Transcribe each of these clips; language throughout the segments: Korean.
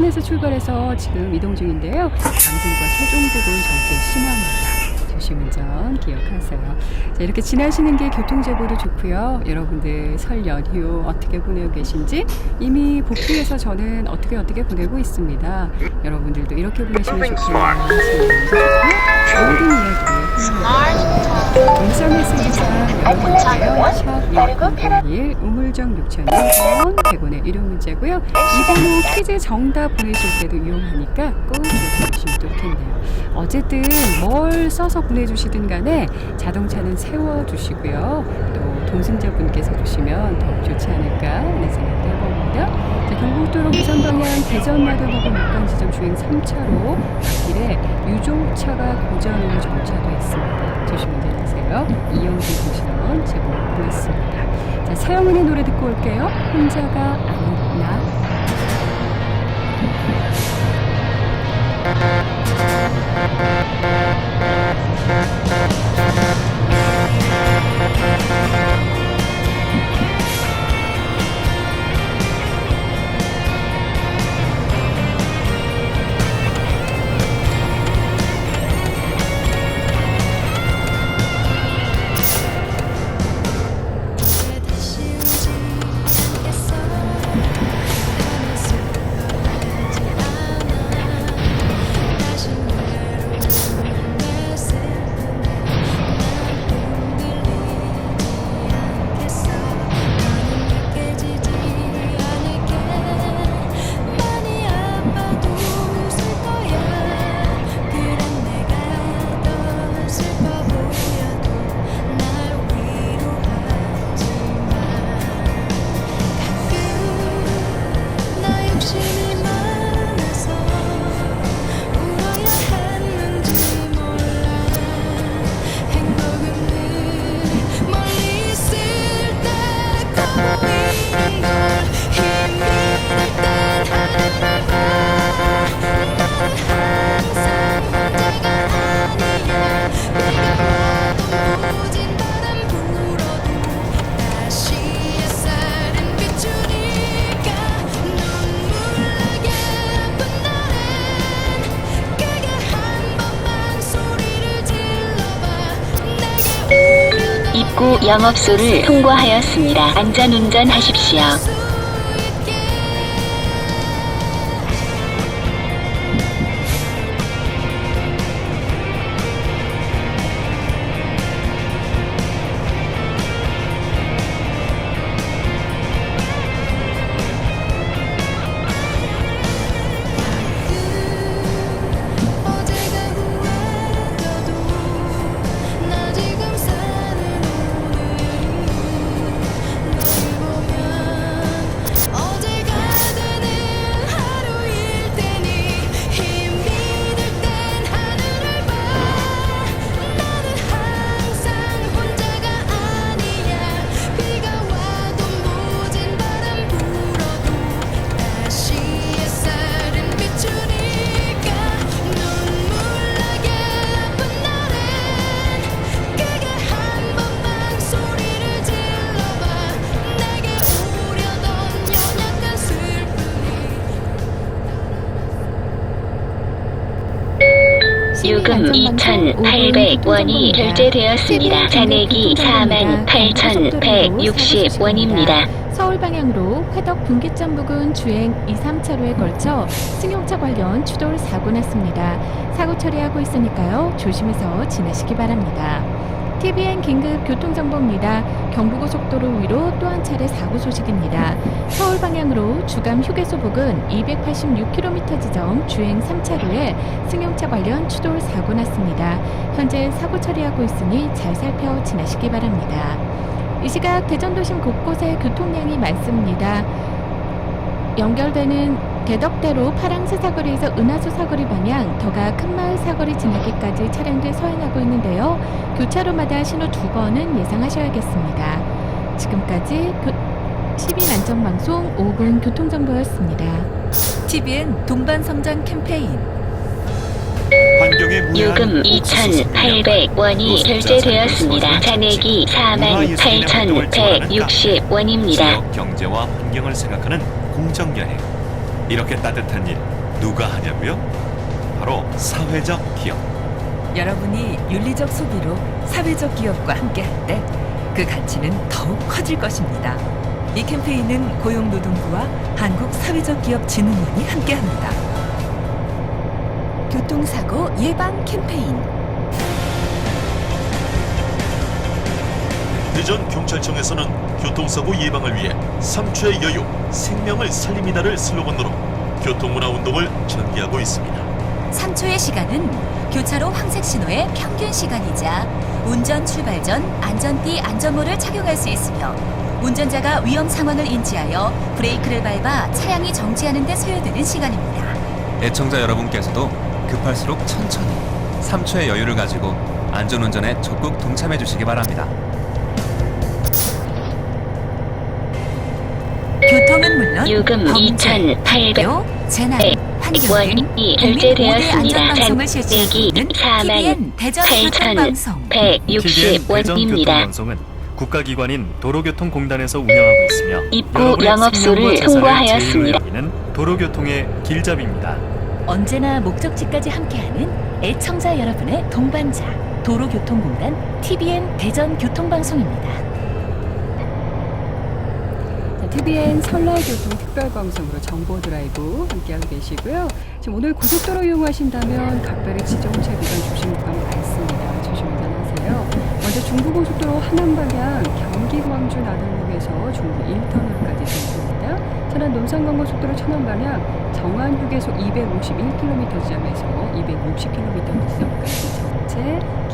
부산에서 출발해서 지금 이동 중인데요. 강진과 세종 부근 정체 심합니다. 조심운전 기억하세요. 자, 이렇게 지나시는 게 교통 제보도 좋고요. 여러분들 설 연휴 어떻게 보내고 계신지 이미 복귀해서 저는 어떻게 어떻게 보내고 있습니다. 여러분들도 이렇게 보내시면 좋겠네요. 모든 이야기 샵1001 우물정 6001번 100원의 유료 문자고요. 이 번호 퀴즈 정답 보내실 때도 이용하니까 꼭 기억해 주시면 좋겠네요. 어쨌든 뭘 써서 보내주시든 간에 자동차는 세워두시고요. 또 동승자분께서 주시면 더 좋지 않을까 하는 생각도 해봅니다. 자, 경북도로 부산 방향 대전 마도부근 목강 지점 주행 3차로 앞길에 유조차가 고전으로 정차되어 있습니다. 조심 운전하세요. 이영진 공시원 제보 보냈습니다. 자, 서영은의 노래 듣고 올게요. 혼자가 영업소를 통과하였습니다. 안전운전 하십시오. 요금 2,800원이 결제되었습니다. 잔액이 48,160원입니다. 서울 방향으로 회덕 분기점 부근 주행 2, 3차로에 걸쳐 승용차 관련 추돌 사고 났습니다. 사고 처리하고 있으니까요. 조심해서 지나시기 바랍니다. TVN 긴급 교통정보입니다. 경부고속도로 위로 또 한 차례 사고 소식입니다. 서울 방향으로 주감 휴게소 부근 286km 지점 주행 3차로에 승용차 관련 추돌 사고 났습니다. 현재 사고 처리하고 있으니 잘 살펴 지나시기 바랍니다. 이 시각 대전 도심 곳곳에 교통량이 많습니다. 연결되는 대덕대로 파랑새 사거리에서 은하수 사거리 방향 더가 큰마을 사거리 지나기까지 차량들 서행하고 있는데요. 교차로마다 신호 두 번은 예상하셔야겠습니다. 지금까지 교, 10인 안전방송 5분 교통정보였습니다. TVN 동반성장 캠페인 요금 옥수수 생명, 2,800원이 결제되었습니다. 잔액이 48,160원입니다. 지역 경제와 환경을 생각하는 공정 여행. 이렇게 따뜻한 일 누가 하냐고요? 바로 사회적 기업. 여러분이 윤리적 소비로 사회적 기업과 함께할 때 그 가치는 더욱 커질 것입니다. 이 캠페인은 고용노동부와 한국사회적기업진흥원이 함께합니다. 교통사고 예방 캠페인 대전 경찰청에서는 교통사고 예방을 위해 3초의 여유, 생명을 살립니다를 슬로건으로 교통문화 운동을 전개하고 있습니다. 3초의 시간은 교차로 황색 신호의 평균 시간이자 운전 출발 전 안전띠 안전모를 착용할 수 있으며 운전자가 위험 상황을 인지하여 브레이크를 밟아 차량이 정지하는 데 소요되는 시간입니다. 애청자 여러분께서도 급할수록 천천히 3초의 여유를 가지고 안전운전에 적극 동참해 주시기 바랍니다. 교통은 물론 요금 범죄, 2,800 요, 재난, 네, 환경 원이 등 국민 5대 결제되었습니다. 안전방송을 잔액이 실시하고 있는 4만 TVN 대전 교통방송 8,160원입니다. 방송은 국가기관인 도로교통공단에서 운영하고 있으며 입구 영업소를 통과하였습니다. 여기는 도로교통의 길잡이입니다. 언제나 목적지까지 함께하는 애청자 여러분의 동반자 도로교통공단 TBN 대전 교통방송입니다. 자, TVN 설날교통 특별방송으로 정보 드라이브 함께하고 계시고요. 지금 오늘 고속도로 이용하신다면 각별히 지정체 구간 조심 구간 많습니다. 조심 운전하세요. 먼저 중부고속도로 하남 방향 경기 광주 나들목에서 중부 1터널까지 정체입니다. 천안 논산광고속도로 천안 방향 정안 휴게소 251km 지점에서 260km 지점까지 정체.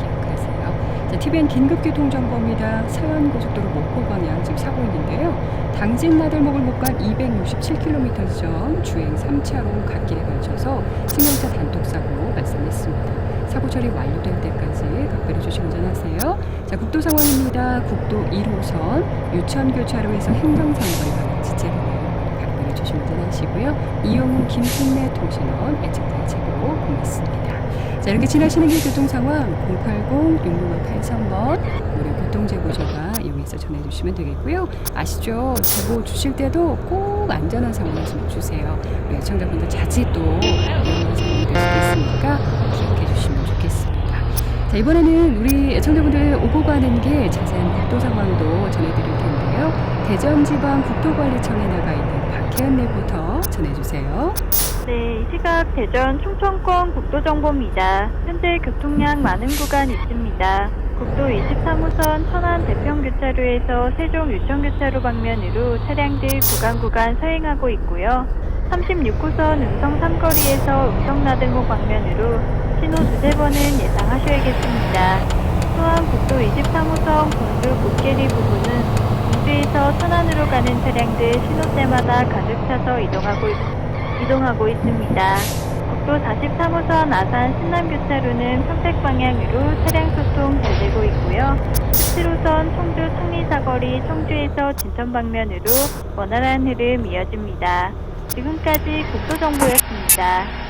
자, TVN 긴급교통정보입니다. 서현고속도로 목포 방향 지금 사고 있는데요. 당진 나들목을 못간 260km 지점 주행 3차로 갓길에 걸쳐서 승용차 단독 사고 발생했습니다. 사고 처리 완료될 때까지 각별히 조심 운전하세요. 자, 국도 상황입니다. 국도 1호선 유천 교차로에서 행정상거리 방향 지체되네요. 각별히 조심 운전하시고요. 이용우 김승래 통신원 애청자 최고 고맙습니다. 자, 이렇게 지나시는 길 교통 상황 080-665-83번 무료 교통제보조가 이용해서 전해주시면 되겠고요. 아시죠? 제보 주실 때도 꼭 안전한 상황에서 주세요. 우리 애청자분들 자칫 또 위험한 상황이 될 수도 있으니까 기억해 주시면 좋겠습니다. 자, 이번에는 우리 애청자분들 오고 가는 길 자세한 국도 상황도 전해드릴 텐데요. 대전지방 국토관리청에 나가 있는 박혜연 리포터 전해주세요. 네, 이 시각 대전 충청권 국도정보입니다. 현재 교통량 많은 구간 있습니다. 국도 23호선 천안 대평교차로에서 세종 유천교차로 방면으로 차량들 구간 구간 서행하고 있고요. 36호선 음성 삼거리에서 음성나들목 방면으로 신호 두세 번은 예상하셔야겠습니다. 또한 국도 23호선 공주 곡계리 부분은 공주에서 천안으로 가는 차량들 신호 때마다 가득 차서 이동하고 있습니다. 이동하고 있습니다. 국도 43호선 아산 신남교차로는 평택 방향으로 차량 소통 잘 되고 있고요. 17호선 청주 상리사거리 청주에서 진천 방면으로 원활한 흐름 이어집니다. 지금까지 국도정보였습니다.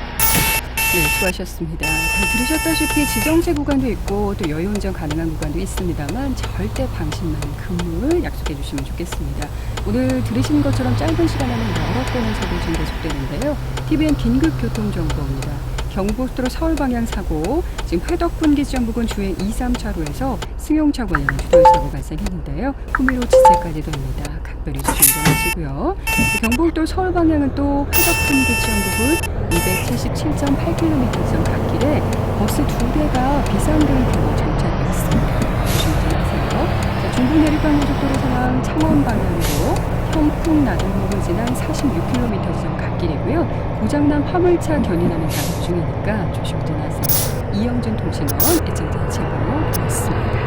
네, 수고하셨습니다. 잘 들으셨다시피 지정체 구간도 있고 또 여유 운전 가능한 구간도 있습니다만 절대 방심만 금물 약속해 주시면 좋겠습니다. 오늘 들으신 것처럼 짧은 시간 안에 여러 건의 사고 지금 계속되는데요. TVN 긴급 교통 정보입니다. 경부고속도로 서울 방향 사고 지금 회덕분기 지점 부근 주행 2, 3차로에서 승용차 관련 주돌 사고 발생했는데요. 후미로 지체까지 됩니다. 각별히 운전하시고요. 경부고속도로 서울 방향은 또 회덕분기 지점 부근 277.8km 지점 갓길에 버스 두 대가 비상등을 켜고 정차되어 있습니다. 조심 운전하세요. 자, 중부 내륙간고속도로 상황 창원 방향으로 현풍 나들목을 지난 46km 지점 갓길이고요. 고장난 화물차 견인하는 작업 중이니까 조심 운전하세요. 이영준 통신원 애청자 제보 고맙습니다.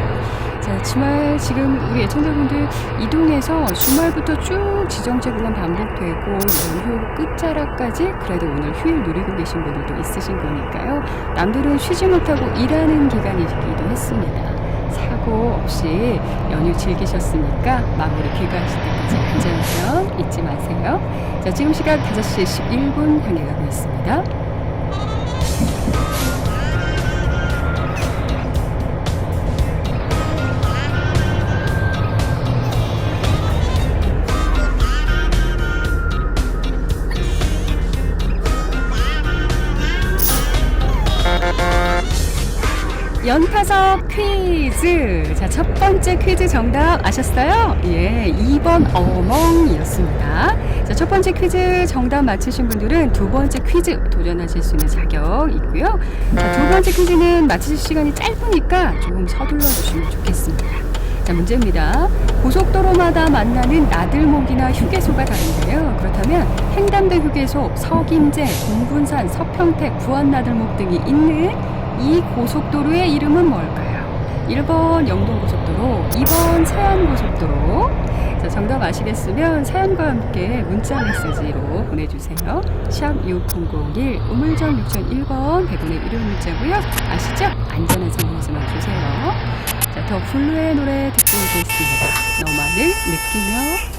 자, 주말 지금 우리 애청자분들 이동해서 주말부터 쭉 지정체 구간 반복되고 연휴 끝자락까지 그래도 오늘 휴일 누리고 계신 분들도 있으신 거니까요. 남들은 쉬지 못하고 일하는 기간이기도 했습니다. 사고 없이 연휴 즐기셨으니까 마무리 귀가하실 때까지 안전운전 잊지 마세요. 자, 지금 시각 5시 11분 향해 가고 있습니다. 연타석 퀴즈. 자, 첫 번째 퀴즈 정답 아셨어요? 예, 2번 어멍이었습니다. 자, 첫 번째 퀴즈 정답 맞히신 분들은 두 번째 퀴즈 도전하실 수 있는 자격 있고요. 자, 두 번째 퀴즈는 맞히실 시간이 짧으니까 조금 서둘러 주시면 좋겠습니다. 자, 문제입니다. 고속도로마다 만나는 나들목이나 휴게소가 다른데요. 그렇다면 횡담대 휴게소, 석임제, 동분산, 서평택, 부안나들목 등이 있는 이 고속도로의 이름은 뭘까요? 1번 영동고속도로, 2번 서안고속도로. 자, 정답 아시겠으면 사연과 함께 문자 메시지로 보내주세요. 샵 6001, 우물정 6001번, 100원의 1호 문자고요. 아시죠? 안전한 상황에서만 주세요. 자, 더 블루의 노래 듣고 오겠습니다. 너만을 느끼며